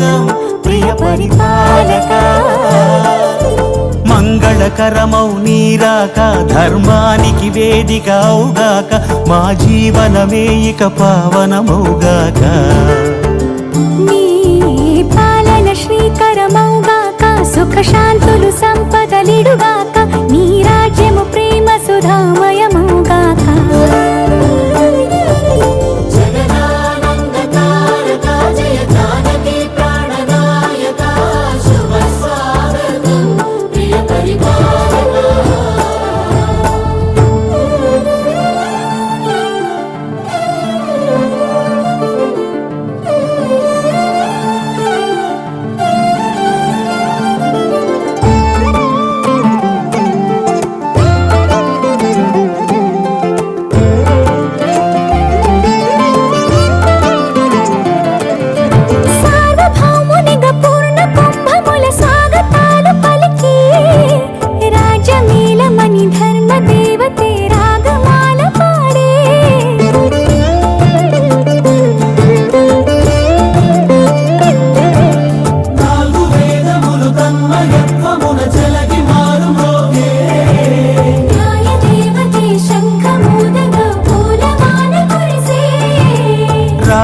స్వాగతం ప్రియ పరిపాలక. మంగళకరమౌ నీరాక ధర్మానికి వేదిక అవుగాక మా జీవనమే ఇక పావనమౌగాక. పాలన శ్రీకరమౌగాక సుఖశాంతులు సంపదలిడుగాక నీ రాజ్యము ప్రేమ సుధామ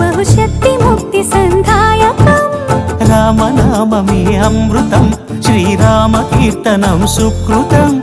బహుశక్తి ముక్తి సంధాయకం. రామనామమే అమృతం శ్రీరామ కీర్తనం సుకృతం.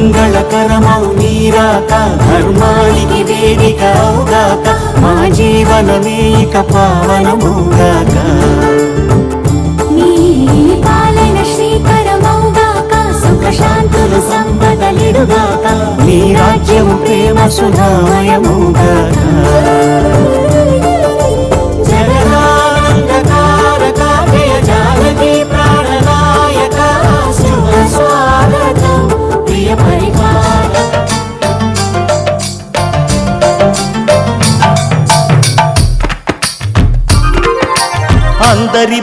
మంగళకరమౌ నీరాక ధర్మానికి వేదిక అవుగాక మా జీవనమే ఇక పావనముగాక నీ రాజ్యము ప్రేమ సుధామయముగాక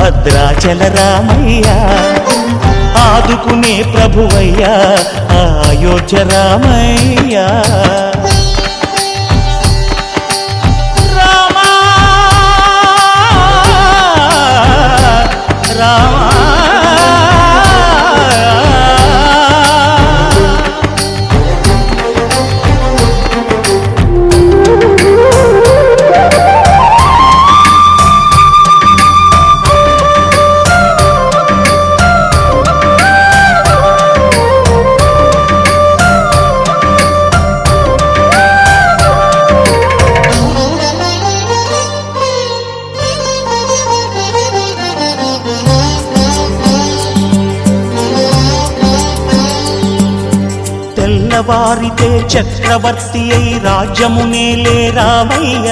భద్రాచల రామయ్యా ఆదుకునే ప్రభువయ్యా అయోధ్య రామయ్యా. తెల్లవారితే చక్రవర్తి అయి రాజ్యమునే లేరామయ్య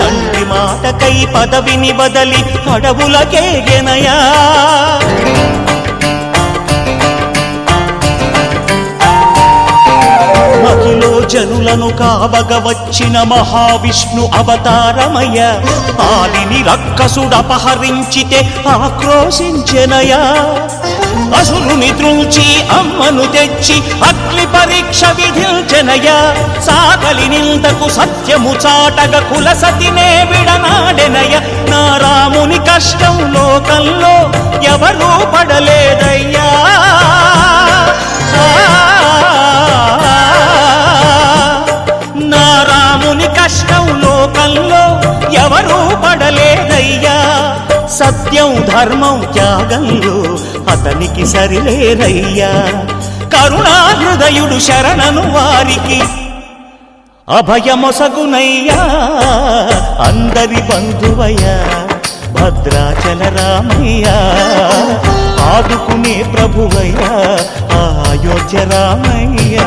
తండ్రి మాటకై పదవిని బదలి అడవులకేగెనయా కాలములో జనులను కావగ వచ్చిన మహావిష్ణు అవతారమయ్య. పాలిని రక్కసుడపహరించితే ఆక్రోశించెనయా అసురుని త్రుంచి అమ్మను తెచ్చి అగ్ని పరీక్ష విధించెనయ సాగలి నిందకు సత్యము చాటగ కుల సతినే విడనాడెనయ నా రాముని కష్టం లోకంలో ఎవరూ పడలేదయ్యా. రాముని కష్టం లోకంలో ఎవరూ పడలేదయ్యా. సత్యం ధర్మం త్యాగంలో అతనికి సరిలేరయ్యా కరుణా హృదయుడు శరణను వారికి అభయమొసగునయ్యా అందరి బంధువయ్యా భద్రాచల రామయ్యా. ఆదుకునే ప్రభువయ్యా అయోధ్య రామయ్యా.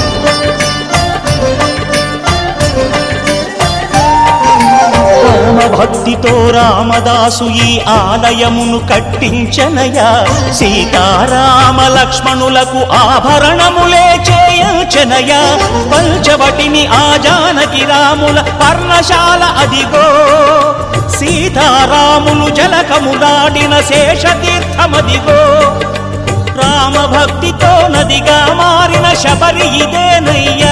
రామ భక్తితో రామదాసు ఈ ఆలయమును కట్టించనయా? సీతారామ లక్ష్మణులకు ఆభరణములే చేయించనయా? పంచవటిని ఆ జానకి రాముల పర్ణశాల అదిగో. సీతారాములు జలకములాడిన శేషతీర్థమదిగో. రామభక్తితో నదిగా మారిన శబరి ఇదేనయ్యా?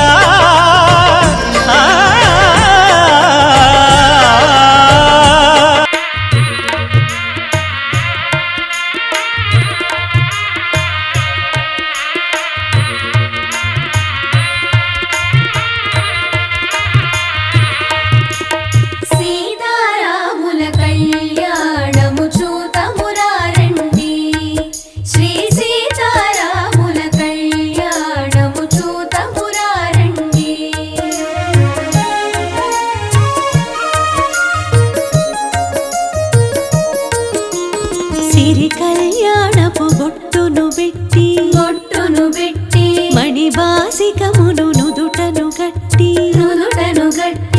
Good.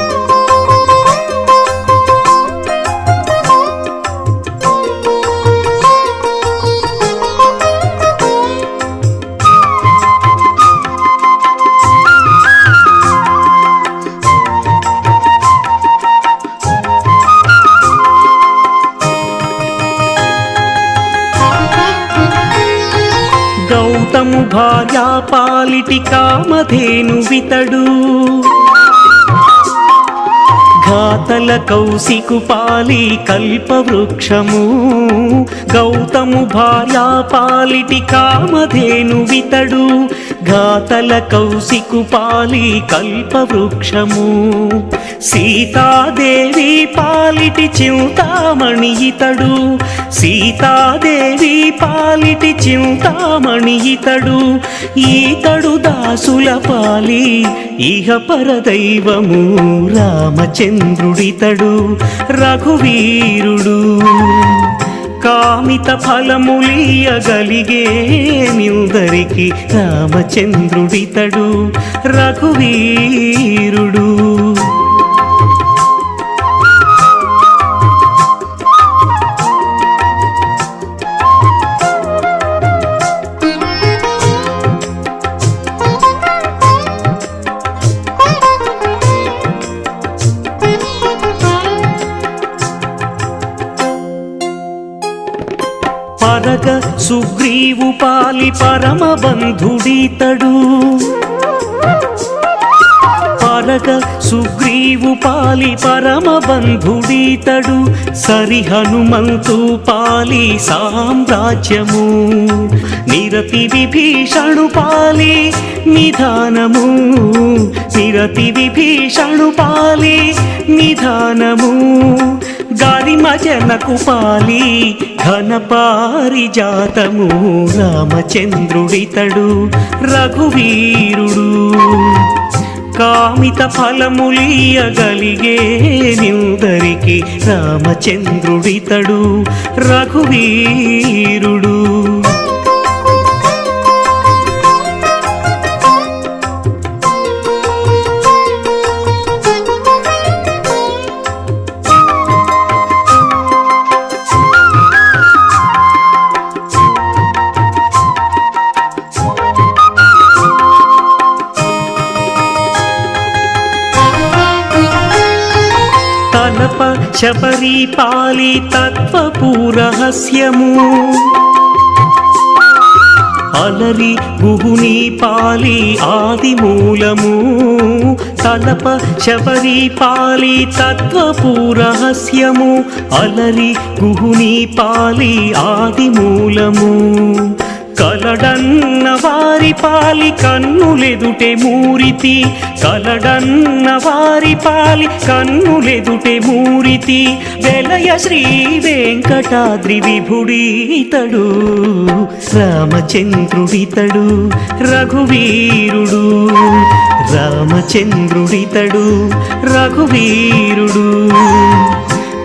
గౌతము భార్యా పాలిటి కామధేను వితడు. ఘాతల కౌశికు పాలి కల్పవృక్షము. గౌతము భార్యా పాలిటి కామధేను వితడు. ఘాతల కౌశికు పాలి కల్పవృక్షము. సీతాదేవి పాలిటి చింతామణి ఇతడు. సీతాదేవి పాలిటి చింతామణి ఇతడు. ఈతడు దాసుల పాలి ఇహ పరదైవము రామచంద్రుడితడు. రఘువీరుడు కామిత ఫలములియగలిగే నిందరికి రామచంద్రుడితడు. రఘువీ నీవు పాలి పరమ బంధుడీతడు పరగ సుగ్రీవు పాలి పరమ బంధుడీతడు సరి హనుమంతు పాలి సామ్రాజ్యము. నిరతి విభీషణు పాలి నిధానము. నిరతి విభీషణు పాలి నిధానము. భజనకు పాలి ఘన పారిజాతము రామచంద్రుడితడు రఘువీరుడు. కామిత ఫలములియగలిగే నిందరికి రామచంద్రుడితడు రఘువీరుడు. తలప శబరి పాలి అలరి గుహుని పాలి ఆది మూలము తలప శబరి పాలి తత్వపూరహస్యము అలరి గుహుని పాలి ఆది మూలము కలడన్న వారి పాలి కన్నులెదుటే మూరితి. కలడన్న వారి పాలి కన్నులెదుటే మూరితి. వెలయ శ్రీ వెంకటాద్రి విభుడీతడు రామచంద్రుడితడు రఘువీరుడు. రామచంద్రుడితడు రఘువీరుడు.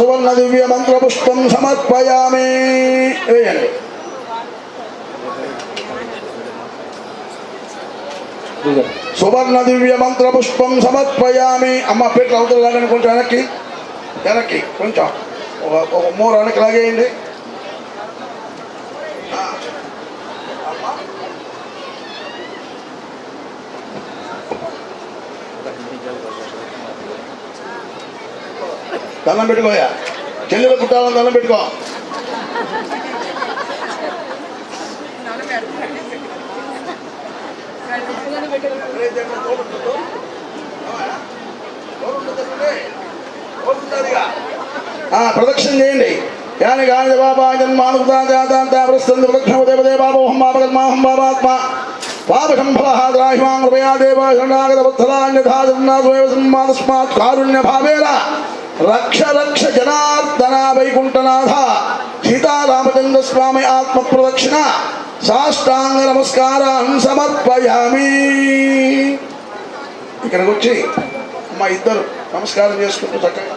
సువర్ణ దివ్య మంత్ర పుష్పం సమర్పయామి. వేయండి సువర్ణ దివ్య మంత్ర పుష్పం సమర్పయామి. అమ్మ పెట్లు అవుతుంది కొంచెం వెనక్కి వెనక్కి కొంచెం ఒక మూర వెనక్కి లాగేయండి. దండం పెట్టుకోయా చెల్లెలు పుట్టాలని దండం పెట్టుకో. ప్రదక్షిణ చేయండి. యాని గాని బాబా జన్మానుకుతా జాతాంత ప్రస్థంది ప్రదక్షిణ బాబోహం బాబగన్మాహం బాబాత్మ పాపశంఫలహాద్రాహిమాం కృపయా దేవ శరణాగత వత్సలాన్యథా జగన్నాథమేవ సన్మాతస్మాత్ కారుణ్య భావేన రక్ష రక్ష జనార్దన వైకుంఠనాథ సీతారామచంద్ర స్వామి ఆత్మ ప్రదక్షిణ సాష్టాంగ నమస్కారాన్ని సమర్పయామి. ఇక్కడికి వచ్చి మా ఇద్దరు నమస్కారం చేసుకుంటూ చక్కగా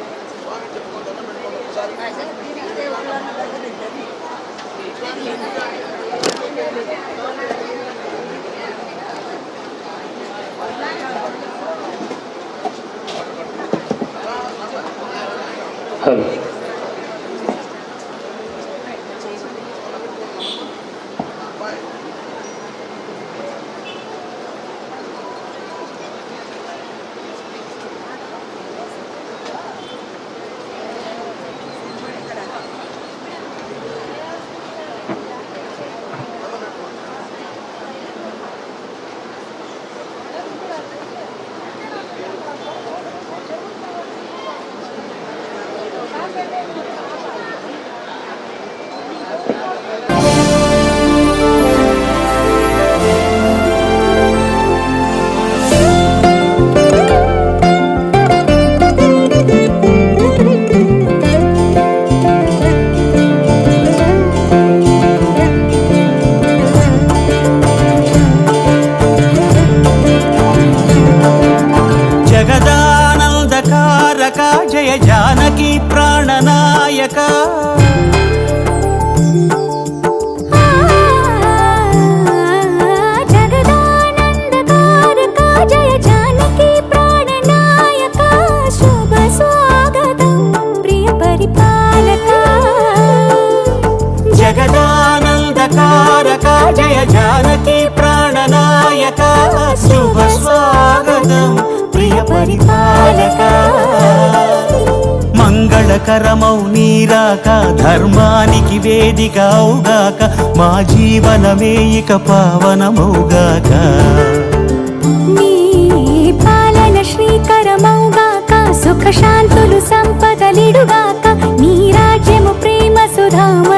হবে జగదానందకారక జయ జానకి ప్రాణనాయక. జగదానందకారక జయ జయ జానకి ప్రాణనాయక శుభ స్వాగతం ప్రియ పరిపాలక. మంగళకరమౌ నీరాక ధర్మానికి వేదిక అవుగాక మా జీవనమే ఇక పావనమౌగాక. పాలన శ్రీకరమౌగాక సుఖ శాంతులు సంపదలిడుగాక నీ రాజ్యము ప్రేమ సుధామ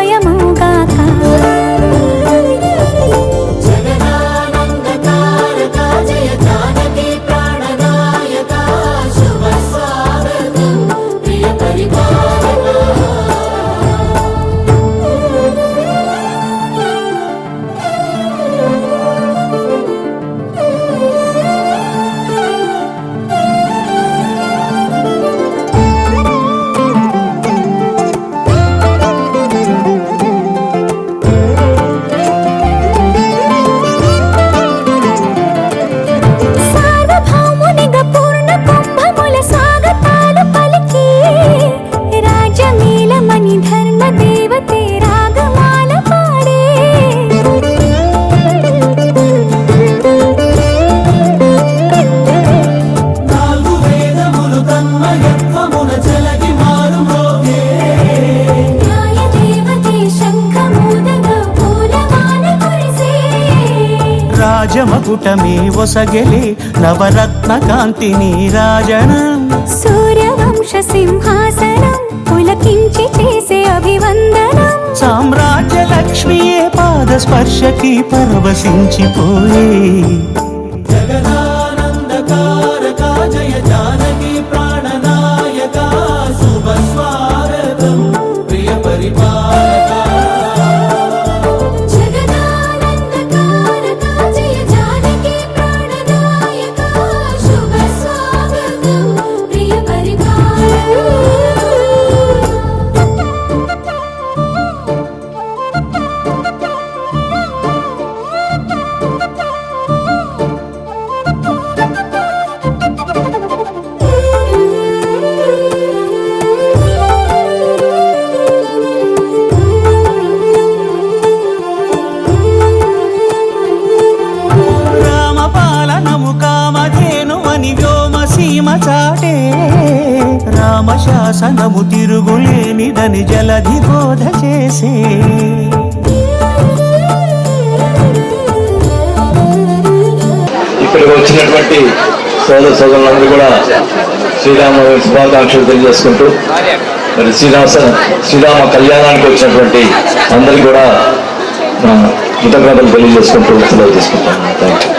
రాజమకుటమే ఒసగెలే నవరత్న కాంతి నీరాజనం సూర్యవంశ సింహాసనం పులకించి చేసే అభివందనం. సామ్రాజ్య లక్ష్మియే పాద స్పర్శకి పరవశించిపోయే. సోదరులందరూ కూడా శ్రీరామ శుభాకాంక్షలు తెలియజేసుకుంటూ మరి శ్రీరామ శ్రీరామ కళ్యాణానికి వచ్చినటువంటి అందరికీ కూడా కృతజ్ఞతలు తెలియజేసుకుంటూ సెలవు తీసుకుంటాను. థ్యాంక్ యూ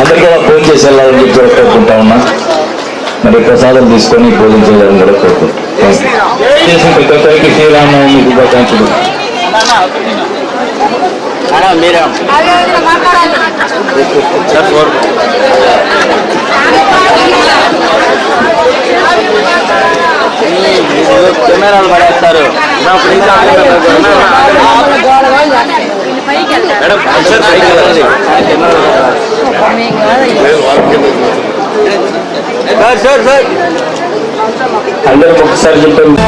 అందరికీ కూడా ఫోన్ చేసి వెళ్ళాలని చెప్పి కూడా కోరుకుంటా ఉన్నా. మరి ప్రసాదం తీసుకొని భోజనం చేయాలని కూడా కోరుకుంటాం చేసిన ప్రతి ఒక్కరికి శ్రీరామనవమి శుభాకాంక్షలు. కెమెరాలు పడేస్తారు మేడం ఒకసారి పైకి వెళ్ళండి. సార్ సార్ సార్ అందరూ ఒకసారి చెప్పండి